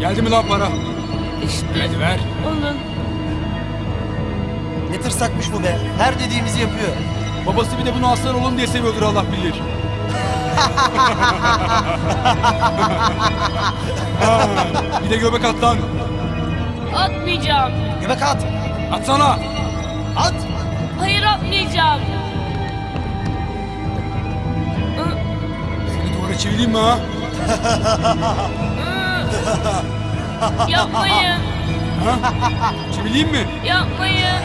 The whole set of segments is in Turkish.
Geldi mi lan para? İşte Hadi ver. onun. Ne tırsakmış bu be. Her dediğimizi yapıyor. Babası bir de bunu aslan oğlum diye seviyordur Allah bilir. Ha, bir de göbek at lan. Atmayacağım. Göbek at. Atsana. At. Hayır atmayacağım. Seni duvara çevireyim mi ha? Yapmayın. Çevireyim mi? Yapmayın.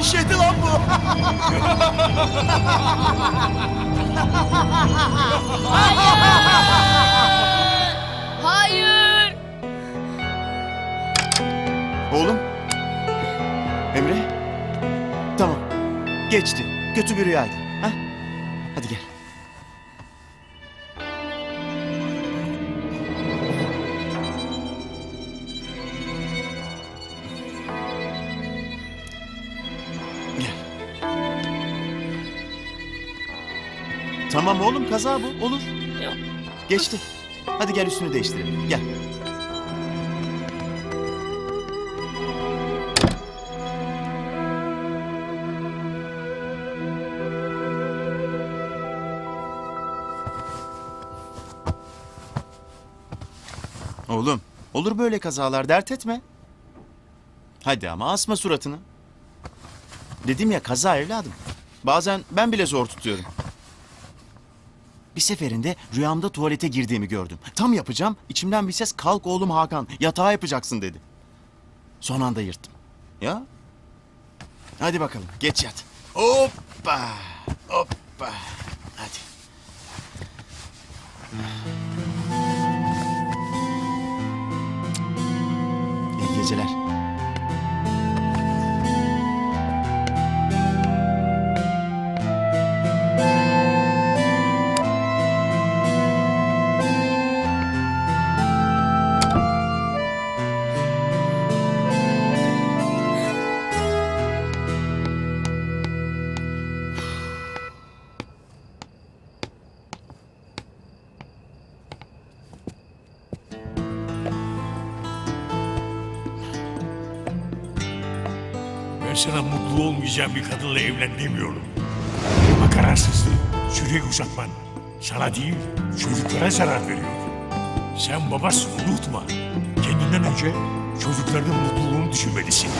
İşedi lan bu. Hayır. Oğlum. Emre. Tamam. Geçti. Kötü bir rüyaydı. Ha? Hadi gel. Gel. Tamam oğlum kaza bu. Olur. Geçti. Hadi gel üstünü değiştirelim. Gel. Oğlum, olur böyle kazalar dert etme. Hadi ama asma suratını. Dedim ya kaza evladım. Bazen ben bile zor tutuyorum. Bir seferinde rüyamda tuvalete girdiğimi gördüm. Tam yapacağım, içimden bir ses kalk oğlum Hakan, yatağa yapacaksın dedi. Son anda yırttım. Ya? Hadi bakalım, geç yat. Hoppa, hoppa. Hadi. İyi geceler. Ben sana mutlu olmayacağım bir kadınla evlen demiyorum. Ama kararsızlığı, süreyi uzatman sana değil çocuklara zarar veriyor. Sen babasın unutma. Kendinden önce çocukların mutluluğunu düşünmelisin.